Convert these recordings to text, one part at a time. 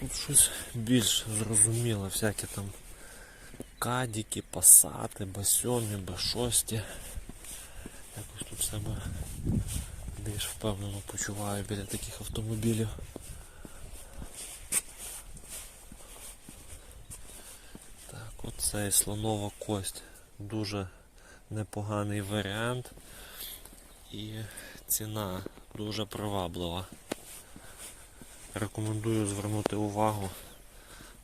Тут щось більш зрозуміло, всякі там кадіки, пасати, басьомі, башості. Якось тут себе більш впевнено почуваю біля таких автомобілів. Так, оцей слонова кость. Дуже непоганий варіант. І ціна дуже приваблива. Рекомендую звернути увагу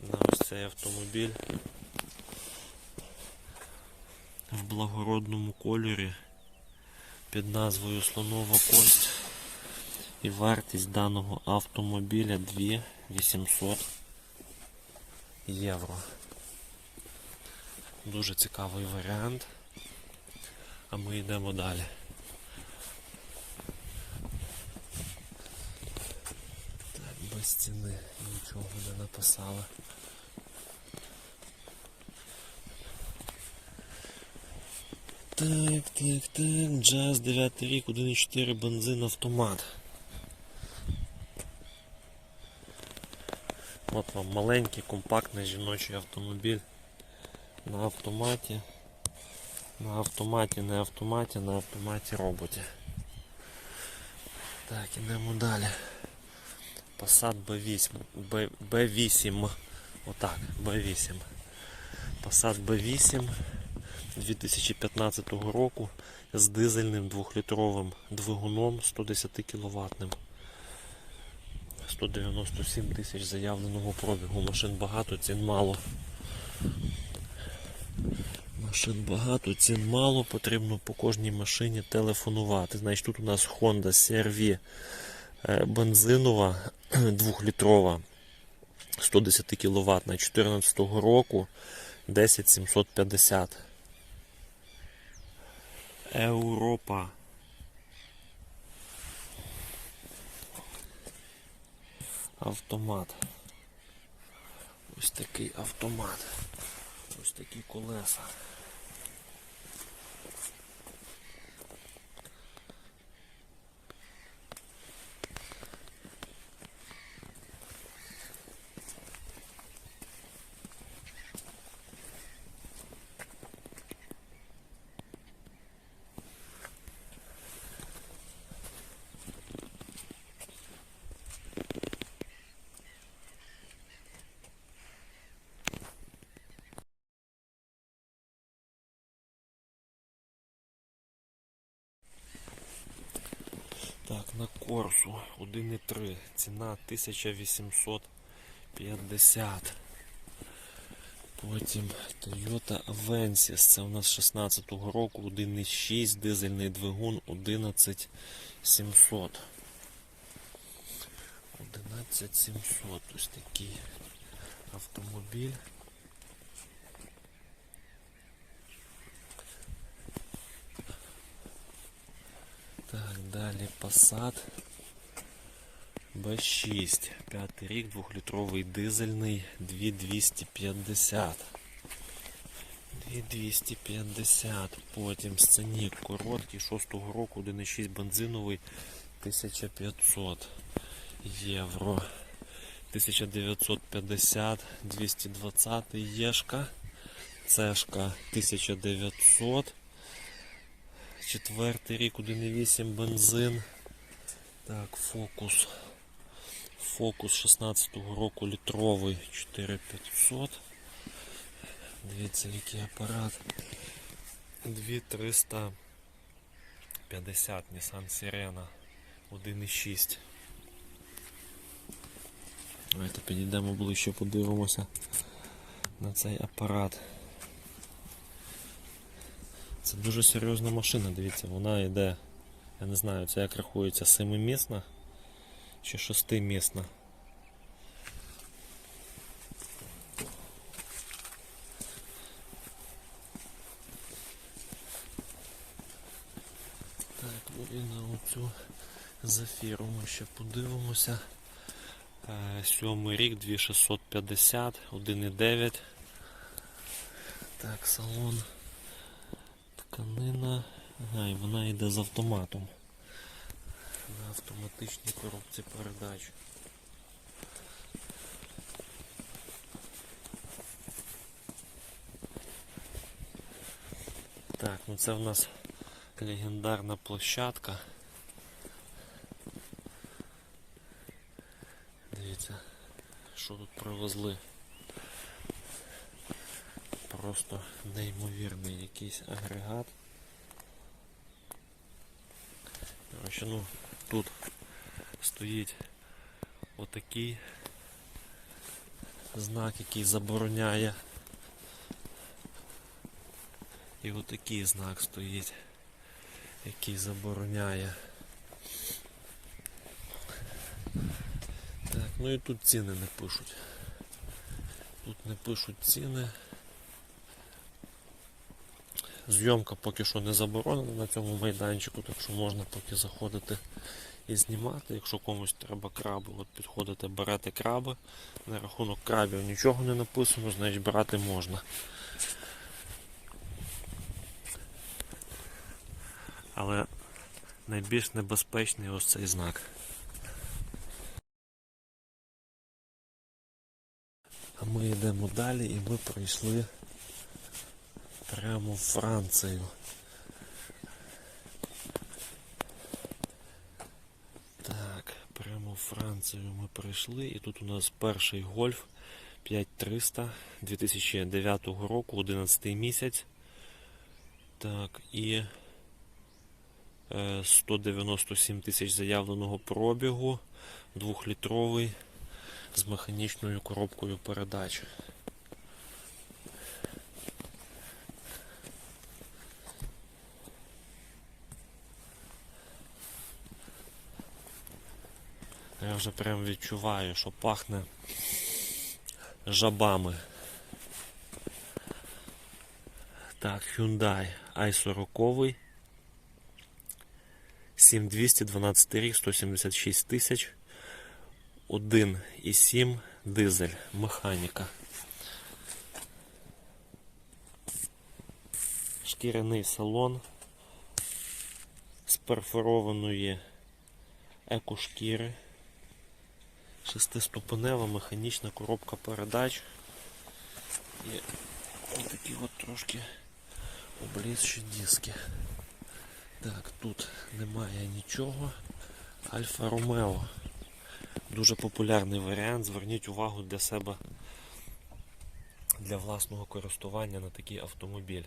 на ось цей автомобіль в благородному кольорі під назвою Слонова кость. І вартість даного автомобіля 2800 євро. Дуже цікавий варіант. А ми йдемо далі. Так, нічого не написали. Так, так, так. Джаз 9 рік, 1.4 бензин автомат. От вам маленький, компактний жіночий автомобіль на автоматі. На автоматі, не автоматі, на автоматі роботі. Так, ідемо далі. Passat B8. B, B8. Отак, B8. Passat B8 2015 року з дизельним 2-літровим двигуном 110 кВт. 197 тисяч заявленого пробігу. Машин багато, цін мало. Машин багато, цін мало, потрібно по кожній машині телефонувати. Значить, тут у нас Honda CR-V е, бензинова 2-літрова 110 кВт 2014 року 10750. Європа. Автомат. Ось такий автомат. Ось такі колеса. Так, Корсу 1,3. Ціна 1850. Потім Toyota Avensis. Це у нас 16-го року 1,6 дизельний двигун 11700. 11700. Ось такий автомобіль. Так, далі Passat B6, п'ятий рік, двохлітровий дизельний 2250. 2250. Потім сценік короткий 6-го року, 1,6 бензиновий 1500 євро. 1950, 220 єшка. Цешка 1900. Четвертий рік 1,8 бензин. Так, фокус. Фокус 16-го року літровий 4500. Дивіться, який апарат. 2350 Nissan Sirena 1,6. Давайте підійдемо ближче, подивимося на цей апарат. Це дуже серйозна машина, дивіться, вона йде, я не знаю, це як рахується, семимісна чи шестимісна. Так, ну і на оцю зафіру ми ще подивимося. Е, Сьомий рік 2650, 1,9. Так, салон. Тканина. Ага, і вона йде з автоматом на автоматичній коробці передач. Так, ну це в нас легендарна площадка. Дивіться, що тут привезли. Просто неймовірний якийсь агрегат. Короче, ну тут стоїть отакий знак, який забороняє. І отакий знак стоїть, який забороняє. Так, ну і тут ціни не пишуть. Тут не пишуть ціни. Зйомка поки що не заборонена на цьому майданчику, так що можна поки заходити і знімати. Якщо комусь треба краби, от підходите, берете краби. На рахунок крабів нічого не написано, значить брати можна. Але найбільш небезпечний ось цей знак. А ми йдемо далі і ми пройшли прямо в Францію. Так, прямо в Францію ми прийшли і тут у нас перший гольф 5300 2009 року, 11 місяць. Так, і е, 197 тисяч заявленого пробігу, двохлітровий з механічною коробкою передач. Я вже прям відчуваю, що пахне жабами. Так, Hyundai i40. 7212 рік, 176 тисяч. 1,7 дизель, механіка. Шкіряний салон з перфорованої екошкіри. Шестиступенева механічна коробка передач. І такі от трошки облізші диски. Так, тут немає нічого. Альфа Ромео. Дуже популярний варіант. Зверніть увагу для себе для власного користування на такий автомобіль.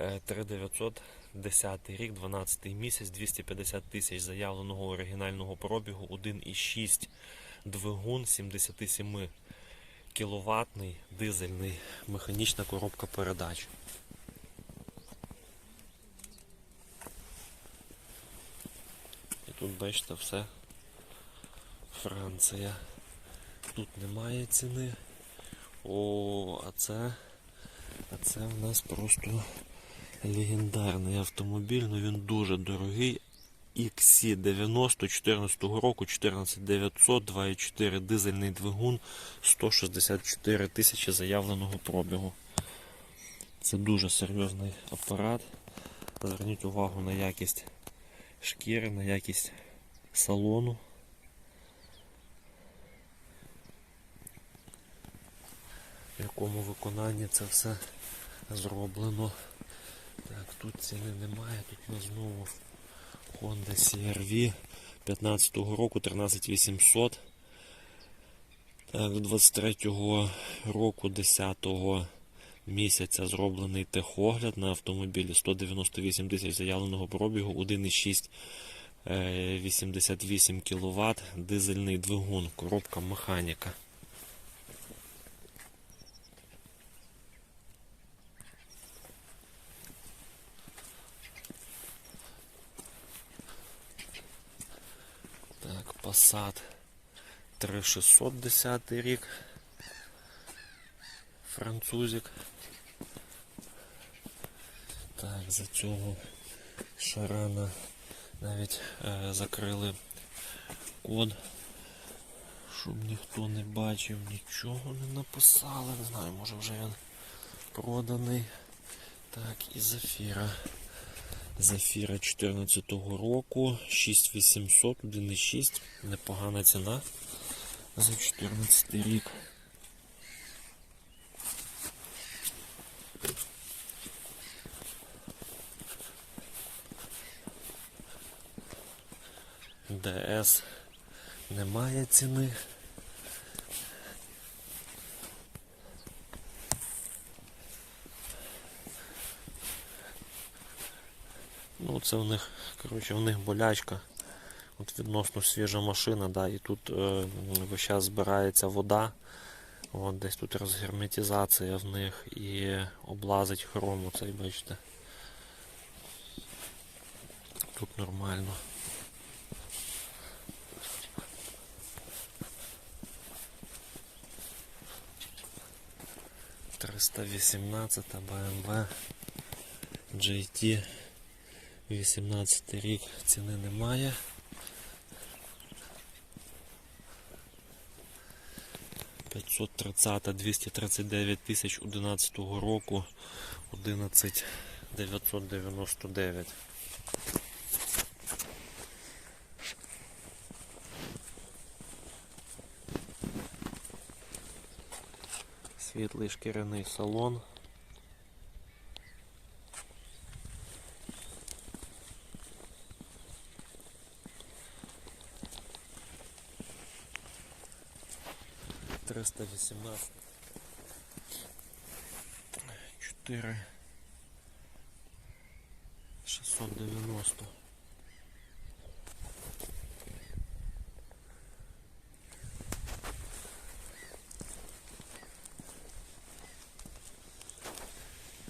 Е, 3910 рік, 12 місяць, 250 тисяч заявленого оригінального пробігу, 1,6 двигун 77 кіловатний дизельний, механічна коробка передач. І тут бачите все Франція. Тут немає ціни. О, а це, а це в нас просто легендарний автомобіль, ну він дуже дорогий. XC90 14 року, 14900, 2,4 дизельний двигун, 164 тисячі заявленого пробігу. Це дуже серйозний апарат. Зверніть увагу на якість шкіри, на якість салону. В якому виконанні це все зроблено. Так, тут ціни немає, тут у нас знову Honda CR-V 15 року 13800. Так, з 23 року 10 го місяця зроблений техогляд на автомобілі 198 тисяч заявленого пробігу, 1,6 е, 88 кВт, дизельний двигун, коробка механіка. Так, Passat 3610 рік. Французик. Так, за цього шарана навіть е, закрили код, щоб ніхто не бачив, нічого не написали. Не знаю, може вже він проданий. Так, і Зафіра. Зафіра 2014 року 6800, 1,6, непогана ціна за 2014 рік. ДС немає ціни. Ну, це в них, коротше, в них болячка. От відносно свіжа машина, да, і тут е, весь час збирається вода. От десь тут розгерметизація в них і облазить хрому цей, бачите. Тут нормально. Триста вісімнадцята BMW GT 18 рік ціни немає. П'ятсот тридцята 239 тисяч 11 року 11 999. Світлий шкіряний салон. Триста вісімнадцять. Чотири. Шістсот дев'яносто.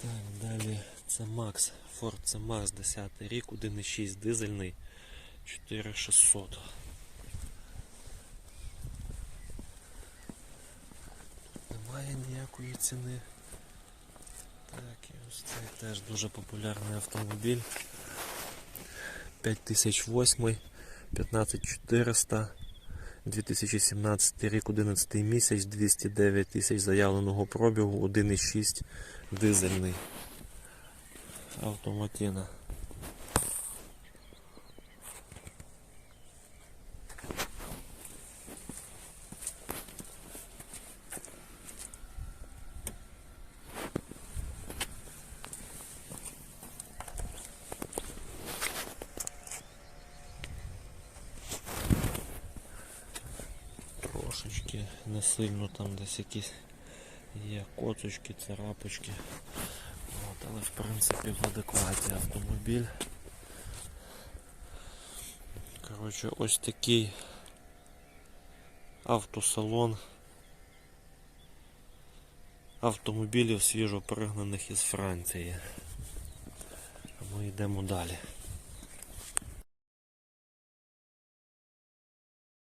Так, далі це Макс. Ford це Макс 10 рік, 1.6 дизельний, 4600. Немає ніякої ціни. Так, і ось цей теж дуже популярний автомобіль. 5008, 15400, 2017 рік, 11 місяць, 209 тисяч заявленого пробігу, 1,6 дизельний. Автоматина. Трошечки не сильно там десь якісь є коцочки, царапочки. От, але в принципі в адекваті автомобіль. Коротше, ось такий автосалон автомобілів свіжо пригнаних із Франції. Ми йдемо далі.